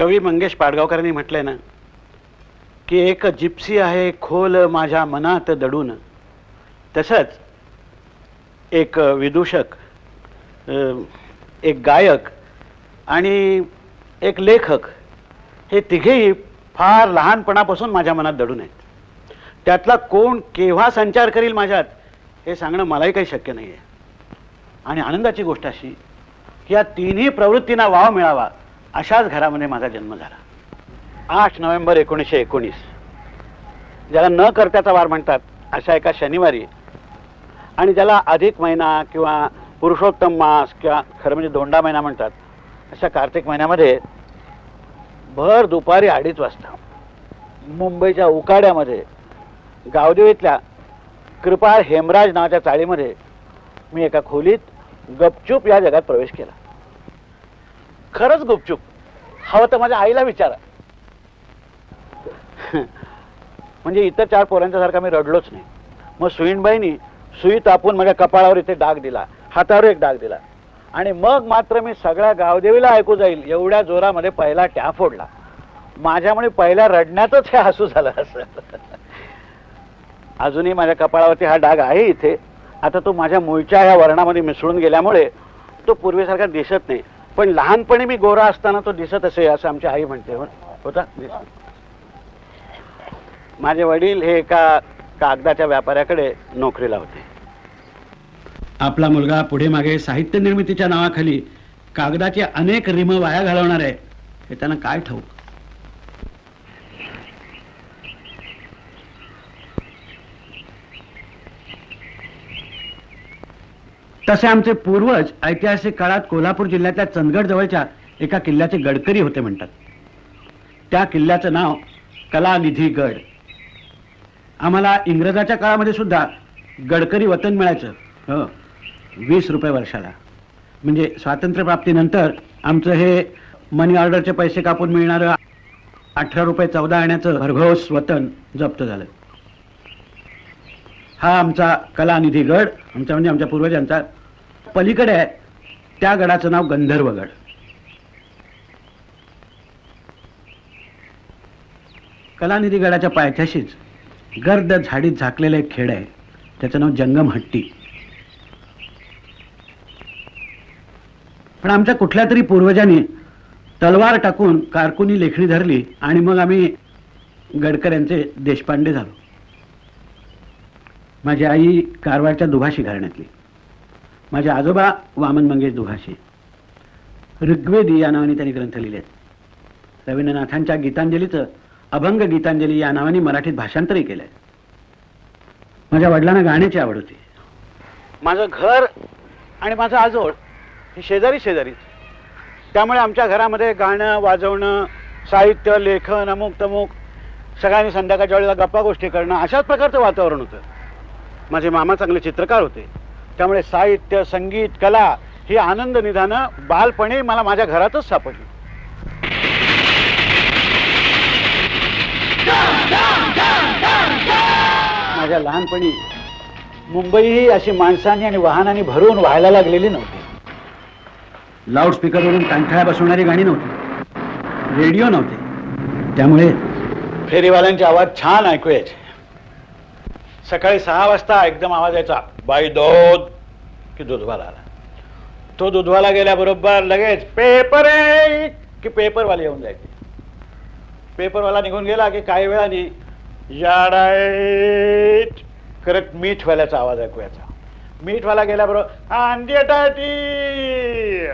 कवी मंगेश पाडगावकरांनी म्हटलंय ना की एक जिप्सी आहे खोल माझ्या मनात दडून. तसंच एक विदूषक एक गायक आणि एक लेखक हे तिघेही फार लहानपणापासून माझ्या मनात दडून आहेत. त्यातला कोण केव्हा संचार करील माझ्यात हे सांगणं मलाही काही शक्य नाही आहे आणि आनंदाची गोष्ट अशी की या तिन्ही प्रवृत्तींना वाव मिळावा. अशाच घरामध्ये माझा जन्म झाला. आठ नोव्हेंबर एकोणीसशे एकोणीस. ज्याला न करत्याचा वार म्हणतात अशा एका शनिवारी. आणि ज्याला अधिक महिना किंवा पुरुषोत्तम मास किंवा खरं म्हणजे दोंडा महिना म्हणतात अशा कार्तिक महिन्यामध्ये भर दुपारी अडीच वाजता मुंबईच्या उकाड्यामध्ये गावदेवीतल्या कृपाळ हेमराज नावाच्या चाळीमध्ये मी एका खोलीत गपचूप या जगात प्रवेश केला. खरंच गुपचूप. हवं तर माझ्या आईला विचारा. म्हणजे इतर चार पोरांच्या सारखा मी रडलोच नाही. मग सुईणबाईनी सुई तापून माझ्या कपाळावर इथे डाग दिला हातावर एक डाग दिला. आणि मग मात्र मी सगळ्या गावदेवीला ऐकू जाईल एवढ्या जोरामध्ये पहिला ट्या फोडला. माझ्यामुळे पहिल्या रडण्यातच हे हसू झालं असं. अजूनही माझ्या कपाळावरती हा डाग आहे इथे. आता तो माझ्या मूळच्या ह्या वर्णामध्ये मिसळून गेल्यामुळे तो पूर्वीसारखा दिसत नाही. पण लहानपणी मी गोरा असताना तो दिसत असे असं आमची आई म्हणते. हो, होता? माझे वडील हे एका कागदाच्या व्यापाऱ्याकडे नोकरीला होते. आपला मुलगा पुढे मागे साहित्य निर्मितीच्या नावाखाली कागदाचे अनेक रिम वाया घालवणार आहे. हे त्यांना काय ठाऊक? तसे आमचे पूर्वज ऐतिहासिक काळात कोल्हापूर जिल्ह्यातल्या चंदगड जवळच्या एका किल्ल्याचे गडकरी होते म्हणतात. त्या किल्ल्याचं नाव कलानिधी गड. आम्हाला इंग्रजाच्या काळामध्ये सुद्धा गडकरी वतन मिळायचं हो वीस रुपये वर्षाला. म्हणजे स्वातंत्र्यप्राप्तीनंतर आमचं हे मनी ऑर्डरचे पैसे कापून मिळणारं अठरा रुपये चौदा आण्याचं भरघोस वतन जप्त झालं. हा आमचा कलानिधी गड आमचा म्हणजे आमच्या पूर्वजांचा पलीकडे आहे त्या गडाचं नाव गंधर्वगड. कलानिधी गडाच्या पायथ्याशीच गर्द झाडीत झाकलेलं एक खेड आहे. त्याचं नाव जंगम हट्टी. पण आमच्या कुठल्या तरी पूर्वजांनी तलवार टाकून कारकुनी लेखणी धरली आणि मग आम्ही गडकऱ्यांचे देशपांडे झालो. माझी आई कारवारच्या दुभाशी घालण्यातली माझे आजोबा वामन मंगेश दुभाषे ऋग्वेदी या नावाने त्यांनी ग्रंथ लिहिले आहेत रवींद्रनाथांच्या गीतांजलीचं अभंग गीतांजली या नावाने मराठीत भाषांतरही केलंय. माझ्या वडिलांना गाण्याची आवड होती. माझं घर आणि माझं आजोळ हे शेजारी शेजारीच त्यामुळे आमच्या घरामध्ये गाणं वाजवणं साहित्य लेखन अमुक तमुक सगळ्यांनी संध्याकाळच्या वेळेला गप्पा गोष्टी करणं अशाच प्रकारचं वातावरण होतं. माझे मामा चांगले चित्रकार होते. त्यामुळे साहित्य संगीत कला ही आनंद निधानं बालपणी मला माझ्या घरातच सापडली. माझ्या लहानपणी मुंबई ही अशी माणसांनी आणि वाहनांनी भरून व्हायला लागलेली नव्हती. लाऊडस्पीकरवरून कांठाळ्या बसवणारी गाणी नव्हती. रेडिओ नव्हते. त्यामुळे फेरीवाल्यांचे आवाज छान ऐकू यायचे. सकाळी सहा वाजता एकदम आवाज यायचा बाई दूध की दूधवाला आला. तो दूधवाला गेल्याबरोबर लगेच पेपर आहे की पेपरवाले येऊन जायचे. पेपरवाला निघून गेला की काही वेळाने याडाईट करत मीठवाल्याचा आवाज ऐकूयाचा मीठवाला गेल्याबरोबर कांदी टाटी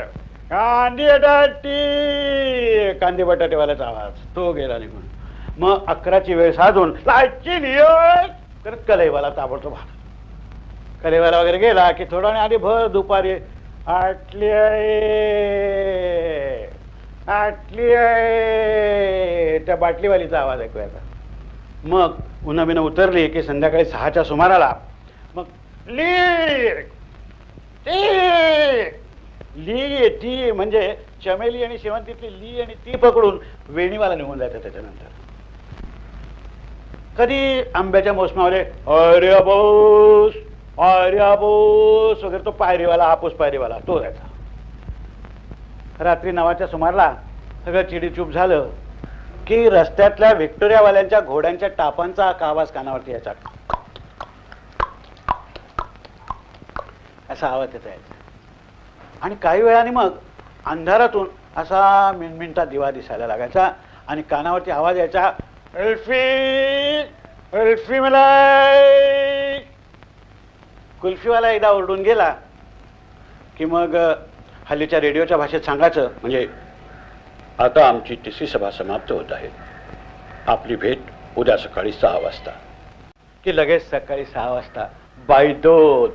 कांदी टाटी. कांदे बटाटेवाल्याचा आवाज तो गेला निघून. मग अकराची वेळ साधून लाईटची तर करत ताबडतोब आला कलैवाला वगैरे गेला की थोडा आणि आधी भर दुपारी. आटली आहे. आटली आहे. त्या बाटलीवालीचा आवाज ऐकूयाचा मग उन्हाबिनं उतरली की संध्याकाळी सहाच्या सुमाराला मग ली ली ती म्हणजे चमेली आणि शेवंतीतली ली आणि ती पकडून वेणीवाला निघून जायचं त्याच्यानंतर. कधी आंब्याच्या मोसमामध्ये अरे बोस अरे बोस वगैरे तो पायरीवाला हापूस पायरीवाला तो जायचा. रात्री नवाच्या सुमारला सगळं चिडीचूप झालं की रस्त्यातल्या व्हिक्टोरियावाल्यांच्या घोड्यांच्या टापांचा का आवाज कानावरती यायचा. असा आवाज येत यायचा. आणि काही वेळाने मग अंधारातून असा मिनमिनटा दिवा दिसायला लागायचा आणि कानावरती आवाज यायचा अल्फी अल्फी मलाई. कुल्फीवाला एकदा ओरडून गेला की मग हल्लीच्या रेडिओच्या भाषेत सांगायचं म्हणजे आता आमची तिसरी सभा समाप्त होत आहे. आपली भेट उद्या सकाळी सहा वाजता. की लगेच सकाळी सहा वाजता. बाय दोन.